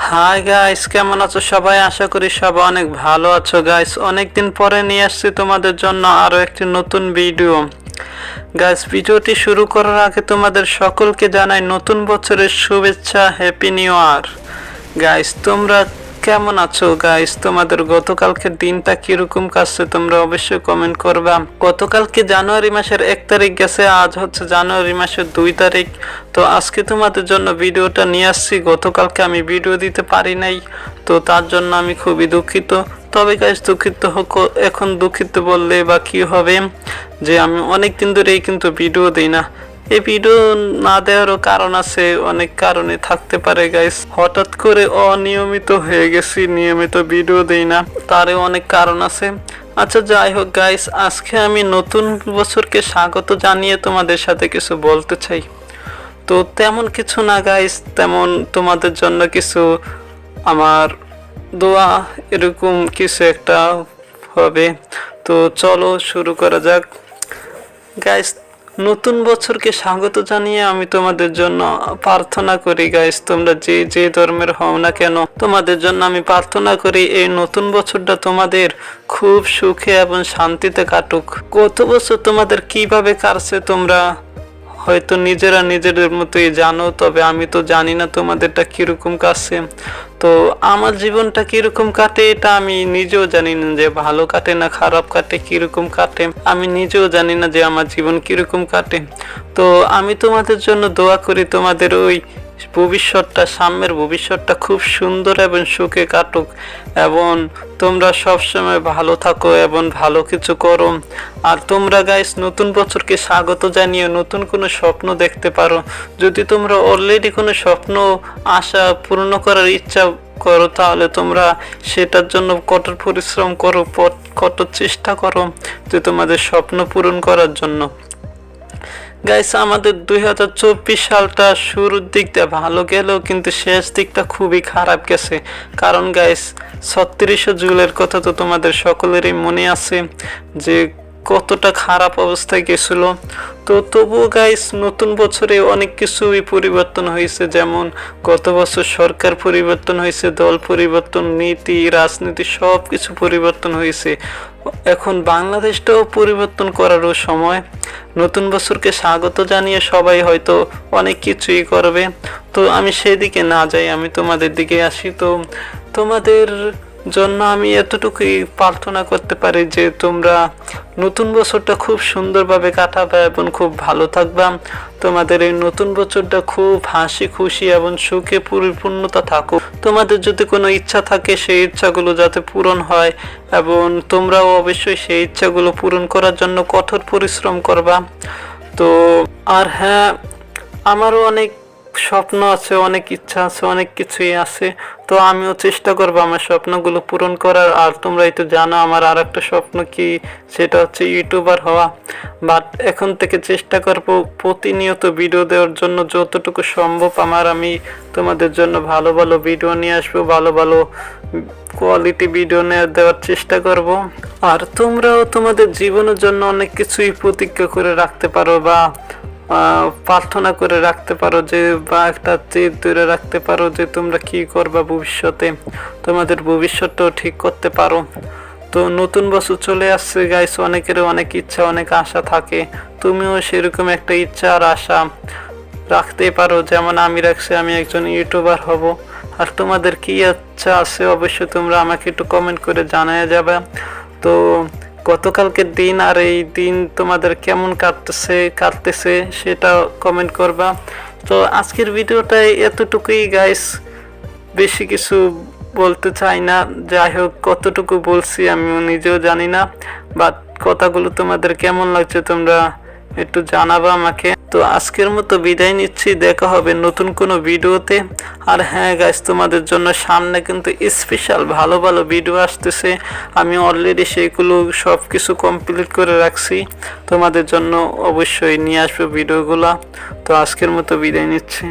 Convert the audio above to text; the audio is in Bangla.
হাই গাইস কেমন আছো সবাই? আশা করি সবাই অনেক ভালো আছো গাইস অনেকদিন পরে নিয়ে আসছি তোমাদের জন্য আরও একটি নতুন ভিডিও গাইস ভিডিওটি শুরু করার আগে তোমাদের সকলকে জানাই নতুন বছরের শুভেচ্ছা হ্যাপি নিউ ইয়ার গাইস তোমরা কেমন আছো গাইস তোমাদের গতকালকের দিনটা কীরকম কাটছে তোমরা অবশ্যই কমেন্ট করবা। গতকালকে জানুয়ারি মাসের এক তারিখ গেছে, আজ হচ্ছে জানুয়ারি মাসের দুই তারিখ। তো আজকে তোমাদের জন্য ভিডিওটা নিয়ে আসছি। গতকালকে আমি ভিডিও দিতে পারি নাই, তো তার জন্য আমি খুবই দুঃখিত। তবে গাইস দুঃখিত হোক, এখন দুঃখিত বললে বা কি হবে, যে আমি অনেক দিন ধরেই কিন্তু ভিডিও দিই না। এই ভিডিও না দেওয়ারও কারণ আছে, অনেক কারণে থাকতে পারে গাইস হঠাৎ করে অনিয়মিত হয়ে গেছি, নিয়মিত ভিডিও দেই না, তারও অনেক কারণ আছে। আচ্ছা যাই হোক গাইস আজকে আমি নতুন বছরকে স্বাগত জানিয়ে তোমাদের সাথে কিছু বলতে চাই। তো তেমন কিছু না গাইস তেমন তোমাদের জন্য কিছু আমার দোয়া, এরকম কিছু একটা হবে। তো চলো শুরু করা যাক। গাইস নতুন বছরকে স্বাগত জানিয়ে আমি তোমাদের জন্য প্রার্থনা করি গাইস তোমরা যে যে ধর্মের হও না কেন, তোমাদের জন্য আমি প্রার্থনা করি, এই নতুন বছরটা তোমাদের খুব সুখে এবং শান্তিতে কাটুক। কত বছর তোমাদের কীভাবে কাটছে তোমরা হয়তো নিজেরা নিজেদের মতোই জানো, তবে আমি তো জানি না তোমাদেরটা কীরকম কাটছে। তো আমার জীবনটা কীরকম কাটে এটা আমি নিজেও জানি না যে ভালো কাটে না খারাপ কাটে, কীরকম কাটে। আমি নিজেও জানি না যে আমার জীবন কীরকম কাটে। তো আমি তোমাদের জন্য দোয়া করি তোমাদের ওই ভবিষ্যৎটা, সাম্যের ভবিষ্যৎটা খুব সুন্দর এবং সুখে কাটুক। এবং তোমরা সবসময় ভালো থাকো এবং ভালো কিছু করো। আর তোমরা গাইস নতুন বছরকে স্বাগত জানিয়ে নতুন কোনো স্বপ্ন দেখতে পারো। যদি তোমরা অলরেডি কোনো স্বপ্ন, আশা পূর্ণ করার ইচ্ছা করো, তাহলে তোমরা সেটার জন্য কঠোর পরিশ্রম করো কঠোর চেষ্টা করো যে তোমাদের স্বপ্ন পূরণ করার জন্য। গাইস আমাদের দুই হাজার চব্বিশ সালটা শুরুর দিকটা ভালো গেলেও কিন্তু শেষ দিকটা খুবই খারাপ গেছে। কারণ গাইস ছত্রিশে জুলের কথা তো তোমাদের সকলেরই মনে আছে যে কতটা খারাপ অবস্থায় গেছিল। তো তবুও গাইস নতুন বছরে অনেক কিছুই পরিবর্তন হয়েছে। যেমন গত বছর সরকার পরিবর্তন হয়েছে, দল পরিবর্তন, নীতি, রাজনীতি সব কিছু পরিবর্তন হয়েছে। এখন বাংলাদেশটাও পরিবর্তন করারও সময়। নতুন বছরকে স্বাগত জানিয়ে সবাই হয়তো অনেক কিছুই করবে। তো আমি সেদিকে না যাই, আমি তোমাদের দিকে আসি। তো তোমাদের জন্য আমি এতটুকুই প্রার্থনা করতে পারি যে তোমরা নতুন বছরটা খুব সুন্দরভাবে কাটাবে এবং খুব ভালো থাকবা। তোমাদের এই নতুন বছরটা খুব হাসি, খুশি এবং সুখে পরিপূর্ণতা থাকুক। তোমাদের যদি কোনো ইচ্ছা থাকে সেই ইচ্ছাগুলো যাতে পূরণ হয় এবং তোমরাও অবশ্যই সেই ইচ্ছাগুলো পূরণ করার জন্য কঠোর পরিশ্রম করবা। তো, আর হ্যাঁ আমারও অনেক স্বপ্ন আছে, অনেক ইচ্ছা আছে, অনেক কিছুই আছে। তো আমিও চেষ্টা করব আমার স্বপ্নগুলো পূরণ করার। আর তোমরাই তো জানো আমার আর একটা স্বপ্ন কি? সেটা হচ্ছে ইউটিউবার হওয়া। বাট এখন থেকে চেষ্টা করব প্রতিনিয়ত ভিডিও দেওয়ার জন্য। যতটুকু সম্ভব আমার আমি তোমাদের জন্য ভালো ভালো ভিডিও নিয়ে আসব, ভালো ভালো কোয়ালিটি ভিডিও নিয়ে দেওয়ার চেষ্টা করব। আর তোমরাও তোমাদের জীবনের জন্য অনেক কিছুই প্রতিজ্ঞা করে রাখতে পারো বা প্রার্থনা করে রাখতে পারো যে বা একটা জেদ ধরে রাখতে পারো যে তোমরা কি করবা ভবিষ্যতে? তোমাদের ভবিষ্যৎটাও ঠিক করতে পারো। তো নতুন বছর চলে আসছে গাইস অনেকের অনেক ইচ্ছা, অনেক আশা থাকে। তুমিও সেরকম একটা ইচ্ছা আর আশা রাখতেই পারো। যেমন আমি রাখছি, আমি একজন ইউটিউবার হব। আর তোমাদের কি ইচ্ছা আছে অবশ্যই তোমরা আমাকে একটু কমেন্ট করে জানায় যাবে। তো গতকালকের দিন আর এই দিন তোমাদের কেমন কাটতেছে কাটতেছে সেটা কমেন্ট করবা। তো আজকের ভিডিওটাই এতটুকুই গাইস বেশি কিছু বলতে চাই না। যাই হোক, কতটুকু বলছি আমি নিজেও জানি না বাট কথাগুলো তোমাদের কেমন লাগছে তোমরা একটু জানাবা আমাকে। তো আজকের মতো বিদায় নিচ্ছি। দেখা হবে নতুন কোনো ভিডিওতে। আর হ্যাঁ গাইস তোমাদের জন্য সামনে কিন্তু স্পেশাল ভালো ভালো ভিডিও আসতেছে। আমি অলরেডি সেইগুলো সব কিছু কমপ্লিট করে রাখছি। তোমাদের জন্য অবশ্যই নিয়ে আসব ভিডিওগুলো তো আজকের মতো বিদায় নিচ্ছি।